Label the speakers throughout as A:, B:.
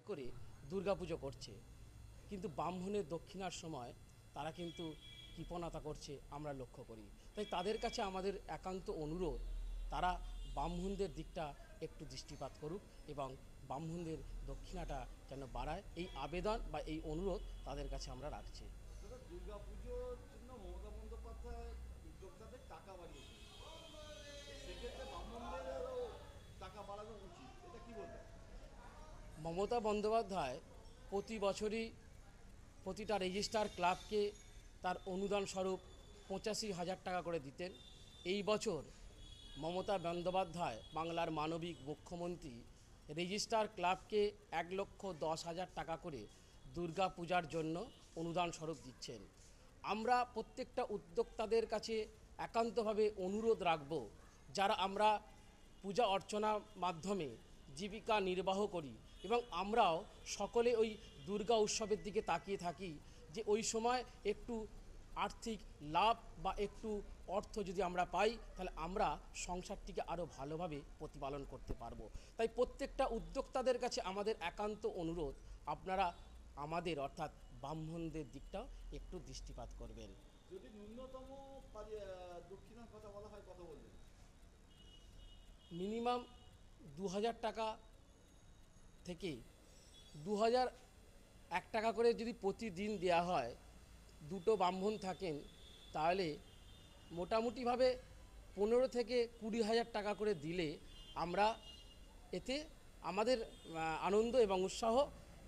A: করে দুর্গাপুজো করছে। কিন্তু ব্রাহ্মণের দক্ষিণার সময় তারা কিন্তু কৃপণতা করছে, আমরা লক্ষ্য করি। তাই তাদের কাছে আমাদের একান্ত অনুরোধ, তারা ব্রাহ্মণদের দিকটা একটু দৃষ্টিপাত করুক এবং ব্রাহ্মণদের দক্ষিণাটা যেন বাড়ায়। এই আবেদন বা এই অনুরোধ তাদের কাছে আমরা রাখছি।
B: টাকা বাড়ানো উচিত।
A: মমতা বন্দ্যোপাধ্যায় প্রতি বছরই প্রতিটা রেজিস্টার ক্লাবকে তার অনুদান স্বরূপ পঁচাশি হাজার টাকা করে দিতেন। এই বছর মমতা বন্দ্যোপাধ্যায় বাংলার মানবিক মুখ্যমন্ত্রী রেজিস্টার ক্লাবকে এক লক্ষ দশ হাজার টাকা করে দুর্গা পূজার জন্য অনুদান স্বরূপ দিচ্ছেন। আমরা প্রত্যেকটা উদ্যোক্তাদের কাছে একান্তভাবে অনুরোধ রাখব, যারা আমরা পূজা অর্চনার মাধ্যমে জীবিকা নির্বাহ করি এবং আমরাও সকলে ওই দুর্গা উৎসবের দিকে তাকিয়ে থাকি যে ওই সময় একটু আর্থিক লাভ বা একটু অর্থ যদি আমরা পাই তাহলে আমরা সংসারটিকে আরও ভালোভাবে প্রতিপালন করতে পারব। তাই প্রত্যেকটা উদ্যোক্তাদের কাছে আমাদের একান্ত অনুরোধ আপনারা আমাদের অর্থাৎ ব্রাহ্মণদের দিকটাও একটু দৃষ্টিপাত করবেন।
B: যদি ন্যূনতম দক্ষিণার কথা বলা হয় বলবেন
A: মিনিমাম দু হাজার টাকা থেকে দু হাজার এক টাকা করে যদি প্রতিদিন দেওয়া হয় দুটো ব্রাহ্মণ থাকেন তাহলে মোটামুটিভাবে পনেরো থেকে কুড়ি হাজার টাকা করে দিলে আমরা এতে আমাদের আনন্দ এবং উৎসাহ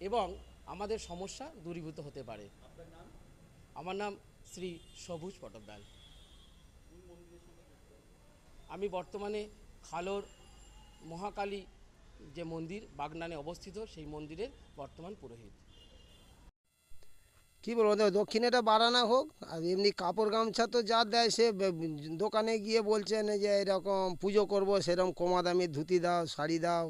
A: এবং আমাদের সমস্যা দূরীভূত হতে পারে। আমার নাম শ্রী সবুজ
B: যুক্ত?
A: আমি বর্তমানে খালোর মহাকালী যে মন্দির বাগনানে অবস্থিত, সেই মন্দিরের বর্তমান পুরোহিত।
C: কি বলব দক্ষিণেটা বাড়ানো হোক, আর এমনি কাপড় গামছা তো যা দেয় সে দোকানে গিয়ে বলছেন যে এরকম পুজো করব, সেরকম কমা দামি ধুতি দাও, শাড়ি দাও,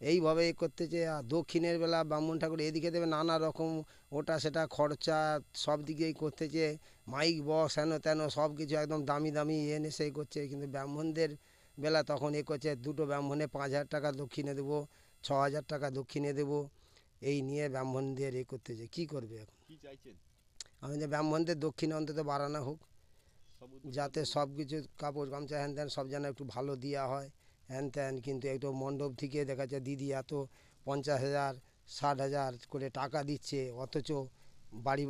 C: এইভাবে করতেছে আর দক্ষিণের বেলা ব্রাহ্মণ ঠাকুর এদিকে দেবে, নানা রকম ওটা সেটা খরচা সব দিকেই করতেছে মাইক বক্স হেন তেন সব কিছু একদম দামি দামি এনে সেই করছে, কিন্তু ব্রাহ্মণদের বেলা তখন এ করছে দুটো ব্রাহ্মণে পাঁচ হাজার টাকা দক্ষিণে দেবো ছ হাজার টাকা দক্ষিণে দেবো এই নিয়ে ব্রাহ্মণদের এ করতে যে কী করবে এখন?
B: চাইছেন?
C: আমি যে ব্রাহ্মণদের দক্ষিণে অন্তত বাড়ানো হোক যাতে সব কিছু কাপড় গামছা হ্যান ত্যান সব যেন একটু ভালো দেওয়া হয় হ্যান ত্যান কিন্তু একটু মণ্ডপ থেকে দেখা যাচ্ছে দিদি এত পঞ্চাশ হাজার ষাট হাজার করে টাকা দিচ্ছে অথচ বাড়ি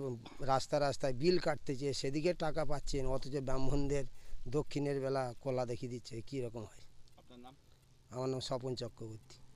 C: রাস্তা রাস্তায় বিল কাটতেছে সেদিকে টাকা পাচ্ছেন অথচ ব্রাহ্মণদের দক্ষিণের বেলা কলা দেখিয়ে দিচ্ছে কীরকম হয়?
B: আপনার নাম?
C: আমার নাম স্বপন চক্রবর্তী।